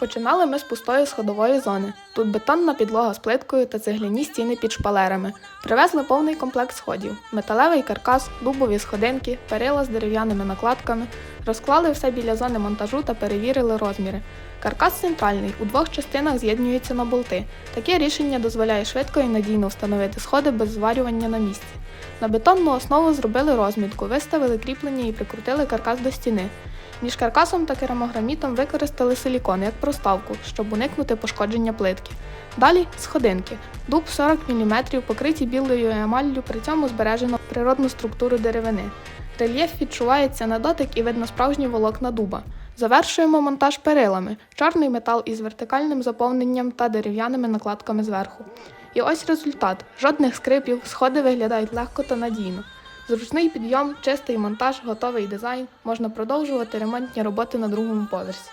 Починали ми з пустої сходової зони. Тут бетонна підлога з плиткою та цегляні стіни під шпалерами. Привезли повний комплект сходів: металевий каркас, дубові сходинки, перила з дерев'яними накладками. Розклали все біля зони монтажу та перевірили розміри. Каркас центральний, у двох частинах з'єднюється на болти. Таке рішення дозволяє швидко і надійно встановити сходи без зварювання на місці. На бетонну основу зробили розмітку, виставили кріплення і прикрутили каркас до стіни. Між каркасом та керамогранітом використали силікон як проставку, щоб уникнути пошкодження плитки. Далі сходинки. Дуб 40 мм покриті білою емаллю, при цьому збережено природну структуру деревини. Рельєф відчувається на дотик і видно справжні волокна дуба. Завершуємо монтаж перилами, чорний метал із вертикальним заповненням та дерев'яними накладками зверху. І ось результат: жодних скрипів, сходи виглядають легко та надійно. Зручний підйом, чистий монтаж, готовий дизайн. Можна продовжувати ремонтні роботи на другому поверсі.